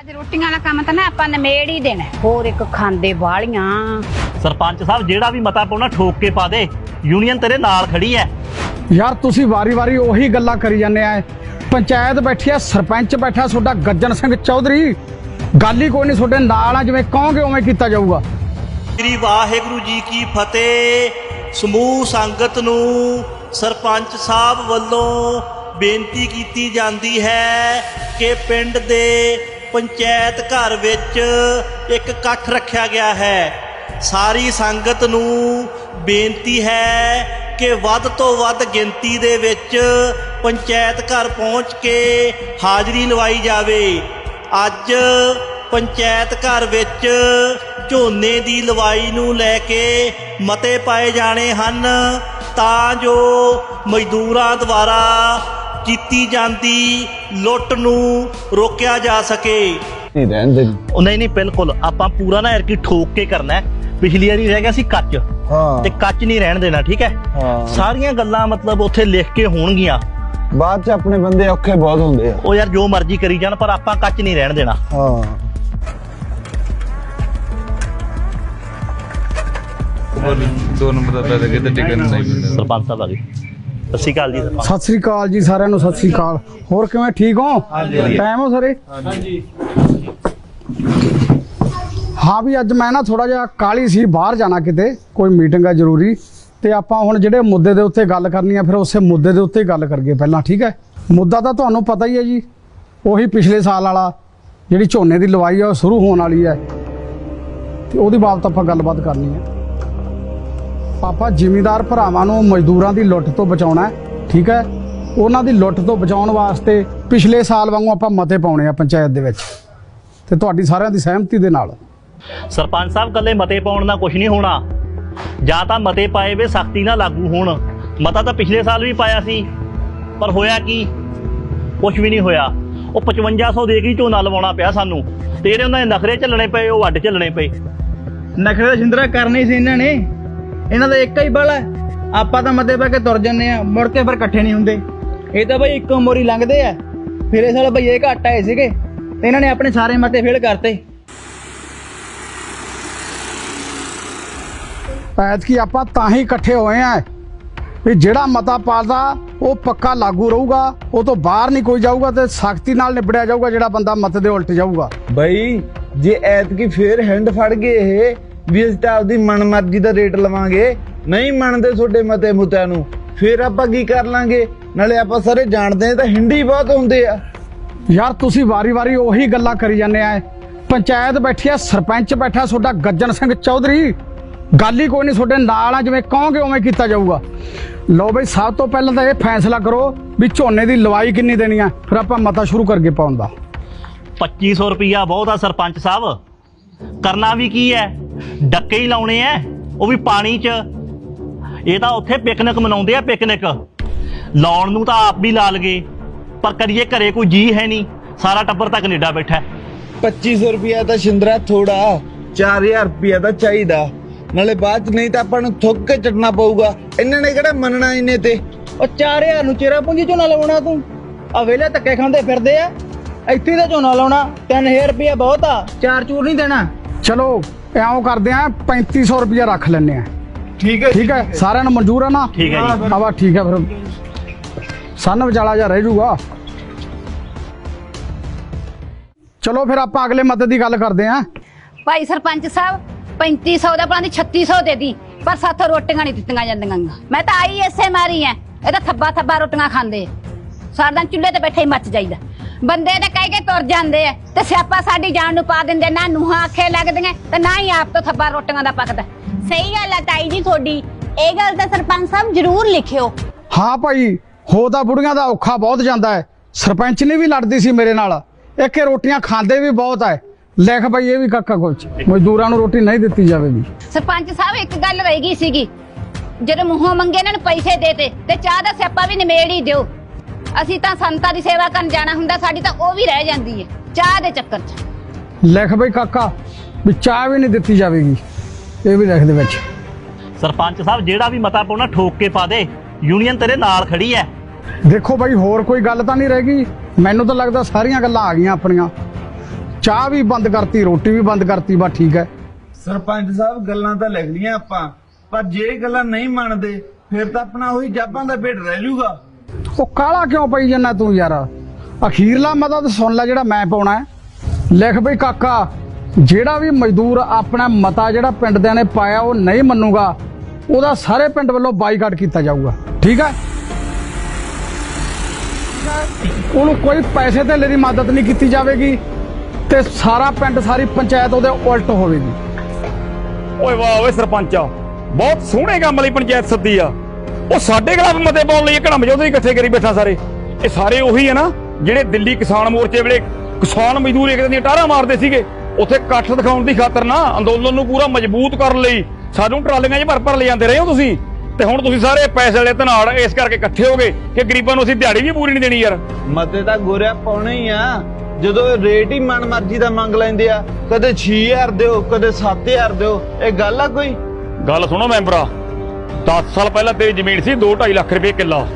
ਅੱਜ ਰੋਟੀਆਂ ਵਾਲਾ ਕੰਮ ਤਾਂ ਨਾ ਆਪਾਂ ਨਿਮੇੜ ਹੀ ਦੇਣਾ ਹੋਰ ਇੱਕ ਖਾਂਦੇ ਵਾਲੀਆਂ। ਸਰਪੰਚ ਸਾਹਿਬ ਜਿਹੜਾ ਵੀ ਮਤਾ ਪਾਉਣਾ ਠੋਕ ਕੇ ਪਾ ਦੇ। ਯੂਨੀਅਨ ਤੇਰੇ ਨਾਲ ਖੜੀ ਹੈ। ਯਾਰ ਤੁਸੀਂ ਵਾਰੀ-ਵਾਰੀ ਉਹੀ ਗੱਲਾਂ ਕਰੀ ਜਾਂਦੇ ਆ। ਪੰਚਾਇਤ ਬੈਠੀ ਆ ਸਰਪੰਚ ਬੈਠਾ ਤੁਹਾਡਾ ਗੱਜਣ ਸਿੰਘ ਚੌਧਰੀ। ਗੱਲ ਹੀ ਕੋਈ ਨਹੀਂ ਤੁਹਾਡੇ ਨਾਲ ਆ ਜਿਵੇਂ ਕਹੋਗੇ ਉਵੇਂ ਕੀਤਾ ਜਾਊਗਾ। ਸ੍ਰੀ ਵਾਹਿਗੁਰੂ ਜੀ ਕੀ ਫਤਿਹ। ਸਮੂਹ ਸੰਗਤ ਨੂੰ ਸਰਪੰਚ ਸਾਹਿਬ ਵੱਲੋਂ ਬੇਨਤੀ ਕੀਤੀ ਜਾਂਦੀ ਹੈ ਕਿ ਪਿੰਡ ਦੇ ਪੰਚਾਇਤ ਘਰ ਵਿੱਚ ਇੱਕ ਇਕੱਠ ਰੱਖਿਆ ਗਿਆ ਹੈ। ਸਾਰੀ ਸੰਗਤ ਨੂੰ ਬੇਨਤੀ ਹੈ ਕਿ ਵੱਧ ਤੋਂ ਵੱਧ ਗਿਣਤੀ ਦੇ ਵਿੱਚ ਪੰਚਾਇਤ ਘਰ ਪਹੁੰਚ ਕੇ ਹਾਜ਼ਰੀ ਲਵਾਈ ਜਾਵੇ। ਅੱਜ ਪੰਚਾਇਤ ਘਰ ਵਿੱਚ ਝੋਨੇ ਦੀ ਲਵਾਈ ਨੂੰ ਲੈ ਕੇ ਮਤੇ ਪਾਏ ਜਾਣੇ ਹਨ। ਤਾਂ ਜੋ ਮਜ਼ਦੂਰਾਂ ਦੁਆਰਾ ਕੀਤੀ ਜਾਂਦੀ ਲੁੱਟ ਨੂੰ ਰੋਕਿਆ ਜਾ ਸਕੇ। ਨਹੀਂ ਰਹਿੰਦੇ ਉਹ ਨਹੀਂ ਨਹੀਂ ਬਿਲਕੁਲ। ਆਪਾਂ ਪੂਰਾ ਨਾ ਐਰਕੀ ਠੋਕ ਕੇ ਕਰਨਾ ਹੈ। ਪਿਛਲੀ ਵਾਰੀ ਰਹਿ ਗਿਆ ਸੀ ਕੱਚ। ਹਾਂ। ਤੇ ਕੱਚ ਨਹੀਂ ਰਹਿਣ ਦੇਣਾ ਠੀਕ ਹੈ? ਹਾਂ। ਸਾਰੀਆਂ ਗੱਲਾਂ ਮਤਲਬ ਉੱਥੇ ਲਿਖ ਕੇ ਹੋਣਗੀਆਂ। ਬਾਅਦ ਚ ਆਪਣੇ ਬੰਦੇ ਔਖੇ ਬਹੁਤ ਹੁੰਦੇ ਆ। ਉਹ ਯਾਰ ਜੋ ਮਰਜ਼ੀ ਕਰੀ ਜਾਣ ਪਰ ਆਪਾਂ ਕੱਚ ਨਹੀਂ ਰਹਿਣ ਦੇਣਾ। ਹਾਂ। ਦੋ ਨੰਬਰ ਦਾ ਪੈਦਾ ਕਿਤੇ ਟਿਕਣ ਨਹੀਂ ਮਿਲਦਾ ਸਰਪੰਚ ਸਾਹਿਬ ਆ ਗਏ। ਸਤਿ ਸ਼੍ਰੀ ਅਕਾਲ ਜੀ। ਸਰਪੰਚ ਸਤਿ ਸ੍ਰੀ ਅਕਾਲ ਜੀ ਸਾਰਿਆਂ ਨੂੰ ਸਤਿ ਸ੍ਰੀ ਅਕਾਲ। ਹੋਰ ਕਿਵੇਂ ਠੀਕ ਹੋ? ਟਾਈਮ ਹੋ ਸਾਰੇ? ਹਾਂ ਵੀ ਅੱਜ ਮੈਂ ਨਾ ਥੋੜਾ ਜਿਹਾ ਕਾਲੀ ਸੀ ਬਾਹਰ ਜਾਣਾ ਕਿਤੇ ਕੋਈ ਮੀਟਿੰਗ ਹੈ ਜ਼ਰੂਰੀ। ਤੇ ਆਪਾਂ ਹੁਣ ਜਿਹੜੇ ਮੁੱਦੇ ਦੇ ਉੱਤੇ ਗੱਲ ਕਰਨੀ ਆ ਫਿਰ ਉਸੇ ਮੁੱਦੇ ਦੇ ਉੱਤੇ ਹੀ ਗੱਲ ਕਰੀਏ ਪਹਿਲਾਂ ਠੀਕ ਹੈ? ਮੁੱਦਾ ਤਾਂ ਤੁਹਾਨੂੰ ਪਤਾ ਹੀ ਹੈ ਜੀ ਉਹੀ ਪਿਛਲੇ ਸਾਲ ਵਾਲਾ ਜਿਹੜੀ ਝੋਨੇ ਦੀ ਲਵਾਈ ਆ ਉਹ ਸ਼ੁਰੂ ਹੋਣ ਵਾਲੀ ਹੈ। ਤੇ ਉਹਦੀ ਬਾਬਤ ਆਪਾਂ ਗੱਲਬਾਤ ਕਰਨੀ ਹੈ। ਆਪਾਂ ਜ਼ਿਮੀਂਦਾਰ ਭਰਾਵਾਂ ਨੂੰ ਮਜ਼ਦੂਰਾਂ ਦੀ ਲੁੱਟ ਤੋਂ ਬਚਾਉਣਾ ਹੈ ਠੀਕ ਹੈ? ਉਹਨਾਂ ਦੀ ਲੁੱਟ ਤੋਂ ਬਚਾਉਣ ਵਾਸਤੇ ਪਿਛਲੇ ਸਾਲ ਵਾਂਗੂ ਆਪਾਂ ਮਤੇ ਪਾਉਣੇ ਆ ਪੰਚਾਇਤ ਦੇ ਵਿੱਚ। ਤੇ ਤੁਹਾਡੀ ਸਾਰਿਆਂ ਦੀ ਸਹਿਮਤੀ ਦੇ ਨਾਲ। ਸਰਪੰਚ ਸਾਹਿਬ ਕੱਲੇ ਮਤੇ ਪਾਉਣ ਨਾਲ ਕੁਝ ਨਹੀਂ ਹੋਣਾ। ਜਾਂ ਤਾਂ ਮਤੇ ਪਾਏ ਵੇ ਸਖਤੀ ਨਾਲ ਲਾਗੂ ਹੋਣ। ਮਤਾ ਤਾਂ ਪਿਛਲੇ ਸਾਲ ਵੀ ਪਾਇਆ ਸੀ ਪਰ ਹੋਇਆ ਕੀ? ਕੁਝ ਵੀ ਨਹੀਂ ਹੋਇਆ। ਉਹ 5500 ਦੇ ਕੇ ਹੀ ਝੋਨਾ ਲਵਾਉਣਾ ਪਿਆ ਸਾਨੂੰ। ਤੇ ਇਹਦੇ ਉਹਨਾਂ ਦੇ ਨਖਰੇ ਝੱਲਣੇ ਪਏ ਉਹ ਵੱਡ ਝੱਲਣੇ ਪਏ। ਨਖਰੇ ਦਾ ਛਿੰਦਰਾ ਕਰਨੇ ਸੀ ਇਹਨਾਂ ਨੇ। ਇਹਨਾਂ ਦਾ ਇੱਕ ਹੀ ਬਲ ਹੈ। ਆਪਾਂ ਤਾਂ ਮਤੇ ਪਾ ਕੇ ਤੁਰ ਜੰਨੇ ਆ ਮੁੜ ਕੇ ਫਿਰ ਇਕੱਠੇ ਨਹੀਂ ਹੁੰਦੇ। ਇਹ ਤਾਂ ਬਈ ਇੱਕੋ ਮੋਰੀ ਲੰਘਦੇ ਆ। ਫਿਰ ਇਸ ਵਾਲ ਬਈ ਇਹ ਘੱਟ ਆਏ ਸੀਗੇ ਤੇ ਇਹਨਾਂ ਨੇ ਆਪਣੇ ਸਾਰੇ ਮਤੇ ਫੇਲ ਕਰਤੇ। ਐਤਕੀ ਆਪਾਂ ਤਾਂ ਹੀ ਇਕੱਠੇ ਹੋਏ ਆ ਵੀ ਜਿਹੜਾ ਮਤਾ ਪਾਲਦਾ ਉਹ ਪੱਕਾ ਲਾਗੂ ਰਹੂਗਾ ਉਹ ਤੋਂ ਬਾਹਰ ਨਹੀਂ ਕੋਈ ਜਾਊਗਾ ਤੇ ਸਖਤੀ ਨਾਲ ਨਿਬੜਿਆ ਜਾਊਗਾ ਜਿਹੜਾ ਬੰਦਾ ਮਤੇ ਦੇ ਉਲਟ ਜਾਊਗਾ। ਬਈ ਜੇ ਐਤਕੀ ਫੇਰ ਹੈਂਡ ਫੜ ਗਏ ਇਹ ਵੀ ਅਸੀਂ ਤਾਂ ਆਪਦੀ ਮਨਮਰਜ਼ੀ ਦਾ ਰੇਟ ਲਵਾਂਗੇ। ਨਹੀਂ ਮੰਨਦੇ ਤੁਹਾਡੇ ਮਤੇ ਮੁੱਤਿਆਂ ਨੂੰ ਫੇਰ ਆਪਾਂ ਕੀ ਕਰ ਲਾਂਗੇ? ਨਾਲੇ ਆਪਾਂ ਸਾਰੇ ਜਾਣਦੇ ਆ ਤਾਂ ਹਿੰਦੀ ਬਹੁਤ ਹੁੰਦੇ ਆ। ਯਾਰ ਤੁਸੀਂ ਵਾਰੀ-ਵਾਰੀ ਉਹੀ ਗੱਲਾਂ ਕਰੀ ਜਾਂਦੇ ਆ। ਪੰਚਾਇਤ ਬੈਠੀ ਆ ਸਰਪੰਚ ਬੈਠਾ ਤੁਹਾਡਾ ਗੱਜਣ ਸਿੰਘ ਚੌਧਰੀ। ਗੱਲ ਹੀ ਕੋਈ ਨਹੀਂ ਤੁਹਾਡੇ ਨਾਲ ਆ ਜਿਵੇਂ ਕਹੋਗੇ ਉਵੇਂ ਕੀਤਾ ਜਾਊਗਾ। ਲਓ ਬਈ ਸਭ ਤੋਂ ਪਹਿਲਾਂ ਤਾਂ ਇਹ ਫੈਸਲਾ ਕਰੋ ਵੀ ਝੋਨੇ ਦੀ ਲਵਾਈ ਕਿੰਨੀ ਦੇਣੀ ਆ। ਫਿਰ ਆਪਾਂ ਮਤਾ ਸ਼ੁਰੂ ਕਰਕੇ ਪਾਉਣ ਦਾ। 2500 ਰੁਪਈਆ ਬਹੁਤ ਆ ਸਰਪੰਚ ਸਾਹਿਬ। ਕਰਨਾ ਵੀ ਕੀ ਹੈ? ਡੱਕੇ ਹੀ ਲਾਉਣੇ ਐ ਉਹ ਵੀ ਪਾਣੀ 'ਚ। ਇਹ ਤਾਂ ਉੱਥੇ ਪਿਕਨਿਕ ਮਨਾਉਂਦੇ ਆ ਪਿਕਨਿਕ। ਲਾਉਣ ਨੂੰ ਤਾਂ ਆਪ ਵੀ ਲਾ ਲਗੇ ਪਰ ਕਰੀਏ ਘਰੇ ਕੋਈ ਜੀ ਹੈ ਨਹੀਂ ਸਾਰਾ ਟੱਬਰ ਤਾਂ ਕੈਨੇਡਾ ਬੈਠਾ। ਹੈ। 2500 ਰੁਪਿਆ ਤਾਂ ਸ਼ਿੰਦਰਾ ਥੋੜਾ 4000 ਰੁਪਿਆ ਤਾਂ ਚਾਹੀਦਾ। ਨਾਲੇ ਬਾਅਦ ਚ ਨਹੀਂ ਤਾਂ ਆਪਾਂ ਨੂੰ ਥੁੱਕ ਕੇ ਚੱਟਣਾ ਪਊਗਾ। ਇਹਨਾਂ ਨੇ ਕਿਹੜਾ ਮੰਨਣਾ ਇਹਨੇ ਤੇ? ਉਹ 4000 ਨੂੰ ਚਿਹਰਾ ਪੁੰਜੀ ਝੋਨਾ ਲਾਉਣਾ ਤੂੰ। ਆ ਵੇਲੇ ਧੱਕੇ ਖਾਂਦੇ ਫਿਰਦੇ ਆ। ਇੱਥੇ ਦਾ ਝੋਨਾ ਲਾਉਣਾ। 3000 ਰੁਪਏ ਬਹੁਤ ਆ ਚਾਰ ਚੂਰ ਨਹੀਂ ਦੇਣਾ। ਚਲੋ ਇਉਂ ਕਰਦੇ ਆ 3500 ਰੁਪਇਆ ਰੱਖ ਲੈਣੇ ਆ। ਠੀਕ ਹੈ ਠੀਕ ਹੈ? ਸਾਰਿਆਂ ਨੂੰ ਮਨਜ਼ੂਰ ਆ ਨਾ? ਠੀਕ ਹੈ ਜੀ। ਆਵਾ ਠੀਕ ਹੈ ਫਿਰ। ਸੰਨ ਵਿਚਾਲਾ ਜਾ ਰਹਿ ਜੂਗਾ। ਚਲੋ ਫਿਰ ਆਪਾਂ ਅਗਲੇ ਮਤੇ ਦੀ ਗੱਲ ਕਰਦੇ ਆਂ। ਭਾਈ ਸਰਪੰਚ ਸਾਹਿਬ 3500 ਦਾ ਦੀ 3600 ਦੇ ਦੀ। ਪਰ ਸਾਥੋਂ ਰੋਟੀਆਂ ਨਹੀਂ ਦਿੱਤੀਆਂ ਜਾਂਦੀਆਂ। ਮੈਂ ਤਾਂ ਆਈ ਐਸੇ ਮਾਰੀ ਐ। ਇਹ ਤਾਂ ਥੱਬਾ ਥੱਬਾ ਰੋਟੀਆਂ ਖਾਂਦੇ। ਦਿਨ ਚੁੱਲ੍ਹੇ ਤੇ ਬੈਠੇ ਹੀ ਮੱਚ ਜਾਈਦਾ। ਬੰਦੇ ਤਾਂ ਕਹਿ ਕੇ ਤੁਰ ਜਾਂਦੇ ਆ। ਤੇ ਸਿਆਪਾ ਸਾਡੀ ਜਾਨ ਨੂੰ ਪਾ ਦਿੰਦੇ ਨਾ ਨੂਹਾਂ ਆਖੇ ਲੱਗਦੀਆਂ ਤੇ ਨਾ ਹੀ ਆਪ ਤੋਂ ਥੱਬਾ ਰੋਟੀਆਂ ਦਾ ਪੱਕਦਾ। ਸਹੀ ਗੱਲ ਹੈ ਤਾਈ ਜੀ ਤੁਹਾਡੀ। ਇਹ ਗੱਲ ਤਾਂ ਸਰਪੰਚ ਸਾਹਿਬ ਜ਼ਰੂਰ ਲਿਖਿਓ। ਹਾਂ ਭਾਈ ਹੋ ਤਾਂ ਬੁੜੀਆਂ ਦਾ ਔਖਾ ਬਹੁਤ ਜਾਂਦਾ ਹੈ। ਸਰਪੰਚ ਨੇ ਵੀ ਲੜਦੀ ਸੀ ਮੇਰੇ ਨਾਲ। ਇੱਕ ਰੋਟੀਆਂ ਖਾਂਦੇ ਵੀ ਬਹੁਤ ਹੈ। ਲਿਖ ਭਾਈ ਇਹ ਵੀ ਕਾਕਾ ਕੁਛ। ਮਜ਼ਦੂਰਾਂ ਨੂੰ ਰੋਟੀ ਨਹੀਂ ਦਿੱਤੀ ਜਾਵੇਗੀ। ਸਰਪੰਚ ਸਾਹਿਬ ਇੱਕ ਗੱਲ ਰਹਿ ਗਈ ਸੀਗੀ। ਜਦੋਂ ਮੂੰਹੋਂ ਮੰਗੇ ਇਹਨਾਂ ਨੂੰ ਪੈਸੇ ਦੇਤੇ ਤੇ ਚਾਹ ਦਾ ਸਿਆਪਾ ਵੀ ਨਿਮੇੜ ਹੀ ਦਿਓ। ਅਸੀਂ ਤਾਂ ਸੰਤਾਂ ਦੀ ਸੇਵਾ ਕਰਨ ਜਾਣਾ ਹੁੰਦਾ ਸਾਡੀ ਤਾਂ ਉਹ ਵੀ ਰਹਿ ਜਾਂਦੀ ਹੈ ਚਾਹ ਦੇ ਚੱਕਰ 'ਚ। ਲਿਖ ਬਈ ਕਾਕਾ ਵੀ ਚਾਹ ਵੀ ਨਹੀਂ ਦਿੱਤੀ ਜਾਵੇਗੀ ਇਹ ਵੀ ਲਿਖ ਦੇ ਵਿੱਚ। ਸਰਪੰਚ ਸਾਹਿਬ ਜਿਹੜਾ ਵੀ ਮਤਾ ਪਾਉਣਾ ਠੋਕ ਕੇ ਪਾ ਦੇ। ਯੂਨੀਅਨ ਤੇਰੇ ਨਾਲ ਖੜੀ ਹੈ ਦੇਖੋ ਬਾਈ ਹੋਰ ਕੋਈ ਗੱਲ ਤਾਂ ਨਹੀਂ ਰਹਿ ਗਈ? ਮੈਨੂੰ ਤਾਂ ਲੱਗਦਾ ਸਾਰੀਆਂ ਗੱਲਾਂ ਆ ਗਈਆਂ ਆਪਣੀਆਂ। ਚਾਹ ਵੀ ਬੰਦ ਕਰਤੀ ਰੋਟੀ ਵੀ ਬੰਦ ਕਰਤੀ ਬਸ ਠੀਕ ਹੈ ਸਰਪੰਚ ਸਾਹਿਬ ਗੱਲਾਂ ਤਾਂ ਲਿਖ ਲੀਆਂ ਆਪਾਂ ਪਰ ਜੇ ਗੱਲਾਂ ਨਹੀਂ ਮੰਨਦੇ ਫਿਰ ਤਾਂ ਆਪਣਾ ਉਹੀ ਜਾਬਾਂ ਦਾ ਭੇਡ ਰਹਿ ਜਾਊਗਾ। ਉਹ ਕਾਲਾ ਕਿਉਂ ਪਈ ਜੰਨਾ ਤੂੰ ਯਾਰ? ਅਖੀਰਲਾ ਮਤਾ ਸੁਣ ਲੈ ਜਿਹੜਾ ਮੈਂ ਪਾਉਣਾ ਲਿਖ ਬਈ ਕਾਕਾ, ਜਿਹੜਾ ਵੀ ਮਜ਼ਦੂਰ ਆਪਣਾ ਮਤਾ ਜਿਹੜਾ ਪਿੰਡ ਦਿਆਂ ਨੇ ਪਾਇਆ ਉਹ ਨਹੀਂ ਮੰਨੂਗਾ, ਉਹਦਾ ਸਾਰੇ ਪਿੰਡ ਵੱਲੋਂ ਬਾਈਕਾਟ ਕੀਤਾ ਜਾਊਗਾ। ਠੀਕ ਹੈ? ਉਹਨੂੰ ਕੋਈ ਪੈਸੇ ਧੇਲੇ ਦੀ ਮਦਦ ਨਹੀਂ ਕੀਤੀ ਜਾਵੇਗੀ ਤੇ ਸਾਰਾ ਪਿੰਡ, ਸਾਰੀ ਪੰਚਾਇਤ ਉਹਦੇ ਉਲਟ ਹੋਵੇਗੀ। ਓਏ ਵਾਹ ਓਏ ਸਰਪੰਚਾ, ਬਹੁਤ ਸੋਹਣੇ ਕੰਮ ਲਈ ਪੰਚਾਇਤ ਸੱਦੀ ਆ। ਉਹ ਸਾਡੇ ਖਿਲਾਫ ਮਤੇ ਪਾਉਣ ਲਈ ਕੜਮ ਜੋਦੇ ਇਕੱਠੇ ਕਰੀ ਬੈਠਾ ਸਾਰੇ। ਇਹ ਸਾਰੇ ਉਹੀ ਆ ਨਾ ਜਿਹੜੇ ਦਿੱਲੀ ਕਿਸਾਨ ਮੋਰਚੇ ਵੇਲੇ ਕਿਸਾਨ ਮਜ਼ਦੂਰ ਇੱਕ ਦਿਨ ਦੀਆਂ ਟਾਰਾਂ ਮਾਰਦੇ ਸੀਗੇ ਉੱਥੇ ਇਕੱਠ ਦਿਖਾਉਣ ਦੀ ਖਾਤਰ ਨਾ ਅੰਦੋਲਨ ਨੂੰ ਪੂਰਾ ਮਜ਼ਬੂਤ ਕਰਨ ਲਈ ਸਾਨੂੰ ਟਰਾਲੀਆਂ 'ਚ ਭਰ ਭਰ ਲੈ ਜਾਂਦੇ ਰਹੇ ਹੋ ਤੁਸੀਂ। ਤੇ ਹੁਣ ਤੁਸੀਂ ਸਾਰੇ ਪੈਸੇ ਵਾਲੇ ਧਨਾੜ ਇਸ ਕਰਕੇ ਇਕੱਠੇ ਹੋ ਗਏ ਕਿ ਗਰੀਬਾਂ ਨੂੰ ਅਸੀਂ ਦਿਹਾੜੀ ਵੀ ਪੂਰੀ ਨਹੀਂ ਦੇਣੀ ਯਾਰ। ਮਤੇ ਤਾਂ ਗੋਰਿਆ ਪਾਉਣੇ ਹੀ ਆ। ਜਦੋਂ ਰੇਟ ਹੀ ਮਨਮਰਜ਼ੀ ਦਾ ਮੰਗ ਲੈਂਦੇ ਆ ਕਦੇ 6000 ਦਿਓ ਕਦੇ 7000 ਦਿਓ ਇਹ ਗੱਲ ਆ ਕੋਈ? ਗੱਲ ਸੁਣੋ ਮੈਂਬਰਾ 10 ਸਾਲ ਪਹਿਲਾਂ ਤੇਰੀ ਜ਼ਮੀਨ ਸੀ 2.5 ਲੱਖ ਰੁਪਏ ਕਿੱਲਾ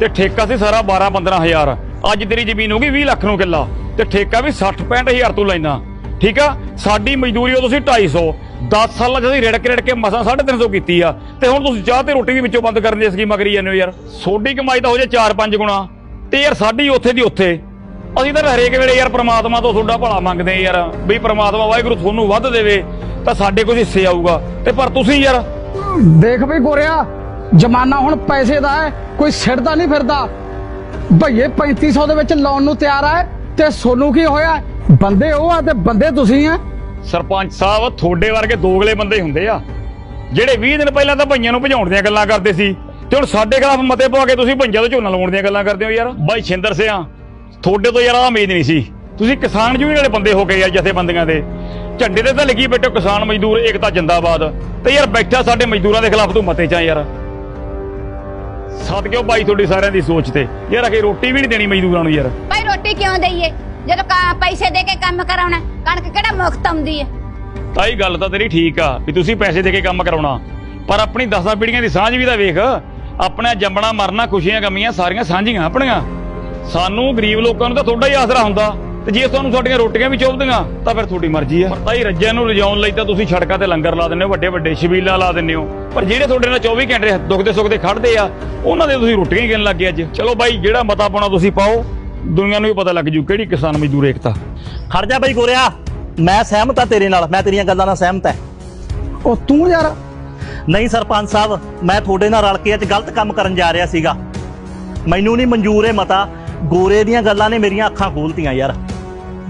ਤੇ ਠੇਕਾ ਸੀ ਸਾਰਾ 12 15000 ਅੱਜ ਤੇਰੀ ਜ਼ਮੀਨ ਹੋ ਗਈ 20 ਲੱਖ ਨੂੰ ਕਿੱਲਾ ਤੇ ਠੇਕਾ ਵੀ 60 65000 ਤੂੰ ਲੈਣਾ ਠੀਕ ਆ? ਸਾਡੀ ਮਜ਼ਦੂਰੀ ਉਹ ਤੁਸੀਂ 250 10 ਸਾਲਾਂ ਚ ਅਸੀਂ ਰਿੜਕ ਰਿੜਕ ਕੇ ਮਸਾਂ 350 ਕੀਤੀ ਆ ਤੇ ਹੁਣ ਤੁਸੀਂ ਚਾਹ ਤੇ ਰੋਟੀ ਵੀ ਵਿੱਚੋਂ ਬੰਦ ਕਰਨ ਦੀ ਸਕੀਮਾਂ ਕਰੀ ਜਾਂਦੇ ਹੋ ਯਾਰ। ਸੋਡੀ ਕਮਾਈ ਤਾਂ ਹੋ ਜੇ 4-5 ਗੁਣਾ। ਤੇ ਯਾਰ ਸਾਡੀ ਉੱਥੇ ਦੀ ਉੱਥੇ। ਅਸੀਂ ਤਾਂ ਹਰੇਕ ਵੇਲੇ ਯਾਰ ਪ੍ਰਮਾਤਮਾ ਤੋਂ ਤੁਹਾਡਾ ਭਲਾ ਮੰਗਦੇ ਆ ਯਾਰ। ਵੀ ਪ੍ਰਮਾਤਮਾ ਵਾਹਿਗੁਰੂ ਤੁਹਾਨੂੰ ਵੱਧ ਦੇਵੇ ਤਾਂ ਸਾਡੇ ਕੋਲ ਹਿੱਸੇ ਆਊਗਾ। ਤੇ ਪਰ ਤੁਸੀਂ ਯਾਰ ਦੇਖ ਵੀ ਗੋਰਿਆ, ਜਮਾਨਾ ਹੁਣ ਪੈਸੇ ਦਾ ਹੈ, ਕੋਈ ਸਿਰਦਾ ਨਹੀਂ ਫਿਰਦਾ। ਭਈਏ 3500 ਦੇ ਵਿੱਚ ਲਾਉਣ ਨੂੰ ਤਿਆਰ ਹੈ ਤੇ ਸੋਨੂੰ ਕੀ ਹੋਇਆ? ਬੰਦੇ ਉਹ ਆ ਤੇ ਬੰਦੇ ਤੁਸੀਂ ਆ। ਸਰਪੰਚ ਸਾਹਿਬ, ਤੁਹਾਡੇ ਵਰਗੇ ਦੋਗਲੇ ਬੰਦੇ ਹੁੰਦੇ ਆ। ਜਿਹੜੇ 20 ਦਿਨ ਪਹਿਲਾਂ ਤਾਂ ਭਈਆਂ ਨੂੰ ਭਜਾਉਣ ਦੀਆਂ ਗੱਲਾਂ ਕਰਦੇ ਸੀ, ਤੇ ਹੁਣ ਸਾਡੇ ਖਿਲਾਫ ਮਤੇ ਪਵਾ ਕੇ ਤੁਸੀਂ ਭਈਆਂ ਤੋਂ ਝੋਨਾ ਲਾਉਣ ਦੀਆਂ ਗੱਲਾਂ ਕਰਦੇ ਹੋ ਯਾਰ। ਬਾਈ ਛਿੰਦਰ ਸਿਆ, ਤੁਹਾਡੇ ਤੋਂ ਯਾਰ ਆ ਉਮੀਦ ਨਹੀਂ ਸੀ। ਤੁਸੀਂ ਕਿਸਾਨ ਯੂਨੀਅਨ ਵਾਲੇ ਬੰਦੇ ਹੋ ਗਏ ਯਾਰ ਜਥੇਬੰਦੀਆਂ ਦੇ। ਝੰਡੇ ਤੇ ਤਾਂ ਲਿਖੀ ਬੈਠੋ ਕਿਸਾਨ ਮਜ਼ਦੂਰ ਏਕਤਾ ਜਿੰਦਾਬਾਦ। ਤੇ ਯਾਰ ਬੈਠਾ ਸਾਡੇ ਮਜ਼ਦੂਰਾਂ ਦੇ ਖਿਲਾਫ ਤੂੰ ਮਤੇ ਚਾਂ ਯਾਰ। ਸਦਕਿਓ ਬਾਈ ਤੁਹਾਡੀ ਸਾਰਿਆਂ ਦੀ ਸੋਚ ਤੇ। ਯਾਰ ਅਖੇ ਰੋਟੀ ਵੀ ਨਹੀਂ ਦੇਣੀ ਮਜ਼ਦੂਰਾਂ ਨੂੰ ਯਾਰ। ਭਾਈ ਰੋਟੀ ਕਿਉਂ ਦਈਏ? ਜਦੋਂ ਕਾ- ਪੈਸੇ ਦੇ ਕੇ ਕੰਮ ਕਰਾਉਣਾ ਕਣਕ ਕਿਹੜਾ ਮੁਫਤ ਆਉਂਦੀ ਹੈ? ਤਾਈ ਗੱਲ ਤਾਂ ਤੇਰੀ ਠੀਕ ਆ ਵੀ ਤੁਸੀਂ ਪੈਸੇ ਦੇ ਕੇ ਕੰਮ ਕਰਾਉਣਾ। ਪਰ ਆਪਣੀ ਦਸਾਂ ਪੀੜ੍ਹੀਆਂ ਦੀ ਸਾਂਝ ਵੀ ਤਾਂ ਵੇਖ। ਆਪਣਾ ਜੰਮਣਾ ਮਰਨਾ ਖੁਸ਼ੀਆਂ ਗਮੀਆਂ ਸਾਰੀਆਂ ਸਾਂਝੀਆਂ ਆਪਣੀਆਂ। ਸਾਨੂੰ ਗਰੀਬ ਲੋਕਾਂ ਨੂੰ ਤਾਂ ਤੁਹਾਡਾ ਹੀ ਆਸਰਾ ਹੁੰਦਾ। ਤੇ ਜੇ ਤੁਹਾਨੂੰ ਸਾਡੀਆਂ ਰੋਟੀਆਂ ਵੀ ਚੁੱਭਦੀਆਂ ਤਾਂ ਫਿਰ ਤੁਹਾਡੀ ਮਰਜ਼ੀ ਆ। ਤਾਈ ਰੱਜਿਆਂ ਨੂੰ ਲਿਜਾਉਣ ਲਈ ਤਾਂ ਤੁਸੀਂ ਸੜਕਾਂ ਤੇ ਲੰਗਰ ਲਾ ਦਿੰਦੇ ਹੋ ਵੱਡੇ ਵੱਡੇ ਛਬੀਲਾ ਲਾ ਦਿੰਦੇ ਹੋ। ਪਰ ਜਿਹੜੇ ਤੁਹਾਡੇ ਨਾਲ 24 ਘੰਟੇ ਦੁੱਖ ਦੇ ਸੁੱਖ ਦੇ ਖੜਦੇ ਆ ਉਹਨਾਂ ਦੇ ਤੁਸੀਂ ਰੋਟੀਆਂ ਹੀ ਗਿਣ ਲੱਗੇ ਅੱਜ। ਚਲੋ ਬਾਈ ਜਿਹੜਾ ਮਤਾ ਪਾਉਣਾ ਤੁਸੀਂ ਪਾਓ ਦੁਨੀਆ ਨੂੰ ਵੀ ਪਤਾ ਲੱਗ ਜੂ ਕਿਹੜੀ ਕਿਸਾਨ ਮਜ਼ਦੂਰ ਏਕਤਾ। ਖੜ ਜਾ ਬਈ ਗੋਰਿਆ ਮੈਂ ਸਹਿਮਤ ਆ ਤੇਰੇ ਨਾਲ ਮੈਂ ਤੇਰੀਆਂ ਗੱਲਾਂ ਨਾਲ ਸਹਿਮਤ ਹੈ ਉਹ ਤੂੰ ਯਾਰ। ਨਹੀਂ ਸਰਪੰਚ ਸਾਹਿਬ ਮੈਂ ਤੁਹਾਡੇ ਨਾਲ ਰਲ ਕੇ ਅੱਜ ਗਲਤ ਕੰਮ ਕਰਨ ਜਾ ਰਿਹਾ ਸੀਗਾ। ਮੈਨੂੰ ਨਹੀਂ ਮਨਜ਼ੂਰ ਇਹ ਮਤਾ ਗੋਰੇ ਦੀਆਂ ਗੱਲਾਂ ਨੇ ਮੇਰੀਆਂ ਅੱਖਾਂ ਖੋਲਤੀਆਂ ਯਾਰ।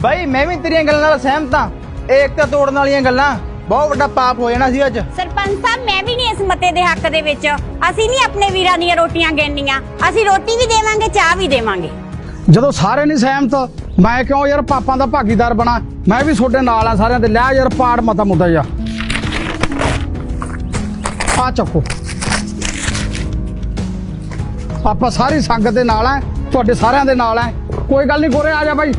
ਬਾਈ ਮੈਂ ਵੀ ਤੇਰੀਆਂ ਗੱਲਾਂ ਨਾਲ ਸਹਿਮਤ ਹਾਂ। ਏਕਤਾ ਤੋੜਨ ਵਾਲੀਆਂ ਗੱਲਾਂ। ਬਹੁਤ ਵੱਡਾ ਪਾਪ ਹੋ ਜਾਣਾ ਸੀ ਅੱਜ। ਸਰਪੰਚ ਸਾਹਿਬ ਮੈਂ ਵੀ ਨਹੀਂ ਇਸ ਮਤੇ ਦੇ ਹੱਕ ਦੇ ਵਿੱਚ। ਅਸੀਂ ਨਹੀਂ ਆਪਣੇ ਵੀਰਾਂ ਦੀਆਂ ਰੋਟੀਆਂ ਗਿਣਨੀਆਂ। ਅਸੀਂ ਰੋਟੀ ਵੀ ਦੇਵਾਂਗੇ ਚਾਹ ਵੀ ਦੇਵਾਂਗੇ। ਜਦੋਂ ਸਾਰੇ ਨਹੀਂ ਸਹਿਮਤ ਮੈਂ ਕਿਉਂ ਯਾਰ ਪਾਪਾਂ ਦਾ ਭਾਗੀਦਾਰ ਬਣਾ? ਮੈਂ ਵੀ ਤੁਹਾਡੇ ਨਾਲ ਆ ਸਾਰਿਆਂ ਦੇ। ਲਿਆ ਯਾਰ ਪਾੜ ਮਤਾ ਮੁੱਦਾ ਜਾ ਆ ਚੱਕੋ। ਆਪਾਂ ਸਾਰੀ ਸੰਗਤ ਦੇ ਨਾਲ ਆ ਤੁਹਾਡੇ ਸਾਰਿਆਂ ਦੇ ਨਾਲ ਆ ਕੋਈ ਗੱਲ ਨਹੀਂ ਗੋਰੇ ਆ ਜਾ ਬਾਈ।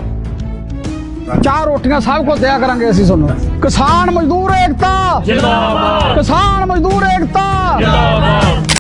ਚਾਹ ਰੋਟੀਆਂ ਸਭ ਕੁਝ ਦਿਆ ਕਰਾਂਗੇ ਅਸੀਂ ਤੁਹਾਨੂੰ। ਕਿਸਾਨ ਮਜ਼ਦੂਰ ਏਕਤਾ। ਜਿੰਦਾਬਾਦ। ਕਿਸਾਨ ਮਜ਼ਦੂਰ ਏਕਤਾ। ਜਿੰਦਾਬਾਦ